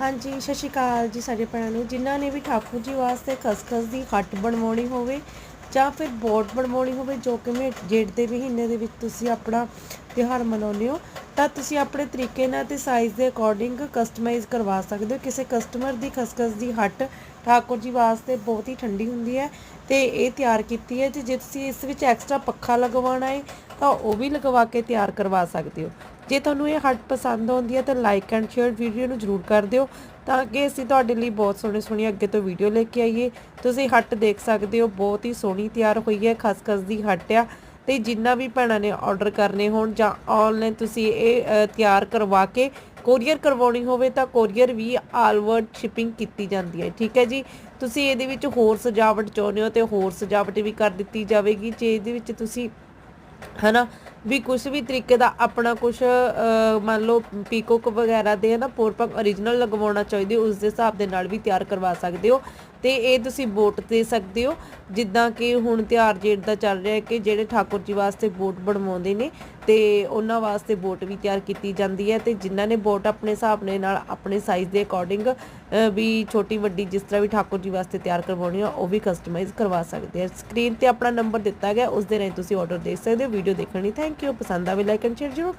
ਹਾਂਜੀ, ਸਤਿ ਸ਼੍ਰੀ ਅਕਾਲ ਜੀ ਸਾਡੇ ਭੈਣਾਂ ਨੂੰ। ਜਿਨ੍ਹਾਂ ਨੇ ਵੀ ਠਾਕੁਰ ਜੀ ਵਾਸਤੇ ਖਸਖਸ ਦੀ ਹੱਟ ਬਣਵਾਉਣੀ ਹੋਵੇ ਜਾਂ ਫਿਰ ਬੋਟ ਬਣਵਾਉਣੀ ਹੋਵੇ, ਜੋ ਕਿ ਮੇ ਜੇਠ ਦੇ ਮਹੀਨੇ ਦੇ ਵਿੱਚ ਤੁਸੀਂ ਆਪਣਾ ਤਿਉਹਾਰ ਮਨਾਉਂਦੇ ਹੋ, ਤਾਂ ਤੁਸੀਂ ਆਪਣੇ ਤਰੀਕੇ ਨਾਲ ਤੇ ਸਾਈਜ਼ ਦੇ ਅਕੋਰਡਿੰਗ ਕਸਟਮਾਈਜ਼ ਕਰਵਾ ਸਕਦੇ ਹੋ। ਕਿਸੇ ਕਸਟਮਰ ਦੀ ਖਸਖਸ ਦੀ ਹੱਟ ਠਾਕੁਰ ਜੀ ਵਾਸਤੇ ਬਹੁਤ ਹੀ ਠੰਡੀ ਹੁੰਦੀ ਹੈ ਤੇ ਇਹ ਤਿਆਰ ਕੀਤੀ ਹੈ ਤੇ ਜੇ ਤੁਸੀਂ ਇਸ ਵਿੱਚ ਐਕਸਟਰਾ ਪੱਖਾ ਲਗਵਾਉਣਾ ਹੈ, ਤਾਂ ਉਹ ਵੀ ਲਗਵਾ ਕੇ ਤਿਆਰ ਕਰਵਾ ਸਕਦੇ ਹੋ। ਜੇ ਤੁਹਾਨੂੰ ਇਹ ਹੱਟ ਪਸੰਦ ਆਉਂਦੀ ਹੈ ਤਾਂ ਲਾਈਕ ਐਂਡ ਸ਼ੇਅਰ ਵੀਡੀਓ ਨੂੰ ਜਰੂਰ ਕਰ ਦਿਓ ਤਾਂ ਕਿ ਅਸੀਂ ਤੁਹਾਡੇ ਲਈ ਬਹੁਤ ਸੋਹਣੇ ਸੋਹਣੀ ਅੱਗੇ ਤੋਂ ਵੀਡੀਓ ਲੈ ਕੇ ਆਈਏ। ਤੁਸੀਂ ਹੱਟ ਦੇਖ ਸਕਦੇ ਹੋ, ਬਹੁਤ ਹੀ ਸੋਹਣੀ ਤਿਆਰ ਹੋਈ ਹੈ, ਖਸਖਸ ਦੀ ਹੱਟ ਆ ਤੇ ਜਿੰਨਾ ਵੀ ਭੈਣਾਂ ਨੇ ਆਰਡਰ ਕਰਨੇ ਹੋਣ ਜਾਂ ਆਨਲਾਈਨ ਤੁਸੀਂ ਇਹ ਤਿਆਰ ਕਰਵਾ ਕੇ ਕੋਰੀਅਰ ਕਰਵਾਉਣੀ ਹੋਵੇ ਤਾਂ ਕੋਰੀਅਰ ਵੀ ਆਲ ਵਰਡ ਸ਼ਿਪਿੰਗ ਕੀਤੀ ਜਾਂਦੀ ਹੈ, ਠੀਕ ਹੈ ਜੀ? ਤੁਸੀਂ ਇਹਦੇ ਵਿੱਚ ਹੋਰ ਸਜਾਵਟ ਚਾਹੁੰਦੇ ਹੋ ਤੇ ਹੋਰ ਸਜਾਵਟ ਵੀ ਕਰ ਦਿੱਤੀ ਜਾਵੇਗੀ। ਜੇ ਇਹਦੇ ਵਿੱਚ ਤੁਸੀਂ, ਹਨਾ ਵੀ ਕੁਝ ਵੀ ਤਰੀਕੇ ਦਾ ਆਪਣਾ ਕੁਝ ਮੰਨ ਲਓ ਪੀਕੋਕ ਵਗੈਰਾ ਦੇ ਹਨਾ ਪੋਰਪਕ origignal ਲਗਵਾਉਣਾ ਚਾਹੀਦੇ ਹੋ ਉਸ ਦੇ ਹਿਸਾਬ ਦੇ ਨਾਲ ਵੀ ਤਿਆਰ ਕਰਵਾ ਸਕਦੇ ਹੋ। ਤੇ ਇਹ ਤੁਸੀਂ ਬੋਟ ਦੇ ਸਕਦੇ ਹੋ। ਜਿੱਦਾਂ ਕਿ ਹੁਣ ਤਿਉਹਾਰ ਜੇਠ ਦਾ ਚੱਲ ਰਿਹਾ ਹੈ ਕਿ ਜਿਹੜੇ ਠਾਕੁਰ ਜੀ ਵਾਸਤੇ ਬੋਟ ਬਣਵਾਉਂਦੇ ਨੇ ਤੇ ਉਹਨਾਂ ਵਾਸਤੇ ਬੋਟ ਵੀ ਤਿਆਰ ਕੀਤੀ ਜਾਂਦੀ ਹੈ ਤੇ ਜਿਨ੍ਹਾਂ ਨੇ ਬੋਟ ਆਪਣੇ ਹਿਸਾਬ ਦੇ ਨਾਲ ਆਪਣੇ ਸਾਈਜ਼ ਦੇ ਅਕੋਰਡਿੰਗ ਵੀ ਛੋਟੀ ਵੱਡੀ ਜਿਸ ਤਰ੍ਹਾਂ ਵੀ ਠਾਕੁਰ ਜੀ ਵਾਸਤੇ ਤਿਆਰ ਕਰਵਾਉਣੀ ਆ, ਉਹ ਵੀ ਕਸਟਮਾਈਜ਼ ਕਰਵਾ ਸਕਦੇ ਆ। ਸਕਰੀਨ ਤੇ ਆਪਣਾ ਨੰਬਰ ਦਿੱਤਾ ਗਿਆ, ਉਸ ਦੇ ਰਾਹੀਂ ਤੁਸੀਂ ਆਰਡਰ ਦੇ ਸਕਦੇ ਹੋ। ਵੀਡੀਓ ਦੇਖਣ ਲਈ ਥੈਂਕ ਯੂ ਪਸੰਦ ਆਵੇ ਲਾਈਕ ਐਂਡ ਸ਼ੇਅਰ ਜਰੂਰ